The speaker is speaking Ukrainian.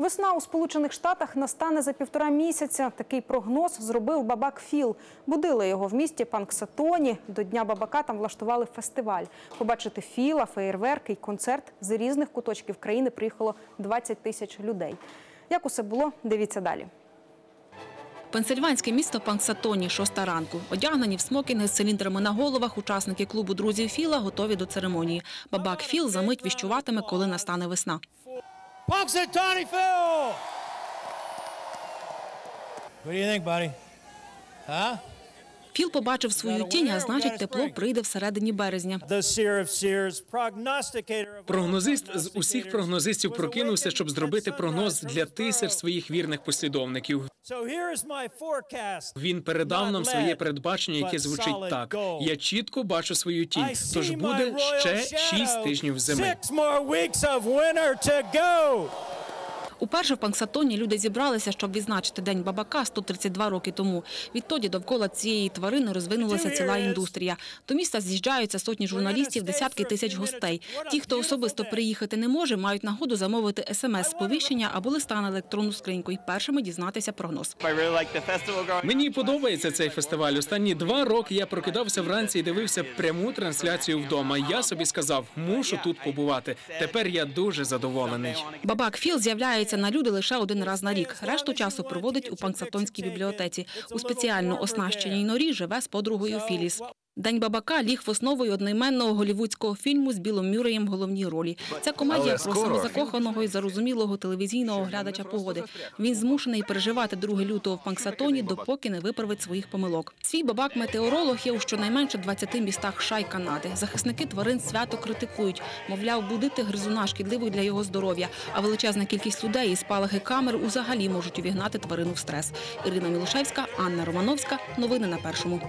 Весна у Сполучених Штатах настане за півтора місяця. Такий прогноз зробив бабак Філ. Будили його в місті Панксатоні. До Дня бабака там влаштували фестиваль. Побачити Філа, феєрверки й концерт з різних куточків країни приїхало 20 тисяч людей. Як усе було, дивіться далі. Пенсильванське місто Панксатоні, шоста ранку. Одягнені в смокінги з циліндрами на головах, учасники клубу друзів Філа готові до церемонії. Бабак Філ за мить віщуватиме, коли настане весна. Punxsutawney Phil! What do you think, buddy? Huh? Філ побачив свою тінь, а значить, тепло прийде всередині березня. Прогнозист з усіх прогнозистів прокинувся, щоб зробити прогноз для тисяч своїх вірних послідовників. Він передав нам своє передбачення, яке звучить так: я чітко бачу свою тінь. Тож буде ще шість тижнів зими. Уперше в Панксатоні люди зібралися, щоб відзначити День бабака 132 роки тому. Відтоді довкола цієї тварини розвинулася ціла індустрія. До міста з'їжджаються сотні журналістів, десятки тисяч гостей. Ті, хто особисто приїхати не може, мають нагоду замовити смс-сповіщення або листа на електронну скриньку і першими дізнатися прогноз. Мені подобається цей фестиваль. Останні два роки я прокидався вранці і дивився пряму трансляцію вдома. Я собі сказав, мушу тут побувати. Тепер я дуже задоволений. Бабак Філ з'являється на люди лише один раз на рік. Решту часу проводить у Панксатонській бібліотеці. У спеціально оснащеній норі живе з подругою Філіс. День бабака ліг в основу одноіменного голівудського фільму з Білом Мюреєм в головній ролі. Це комедія про самозакоханого і зарозумілого телевізійного глядача погоди. Він змушений переживати 2 лютого в Панксатоні, допоки не виправить своїх помилок. Свій бабак-метеоролог є у щонайменше 20 містах США й Канади. Захисники тварин свято критикують. Мовляв, будити гризуна шкідливо для його здоров'я, а величезна кількість людей і спалахи камер узагалі можуть увігнати тварину в стрес. Ірина Мілошевська, Анна Романовська. Новини на першому.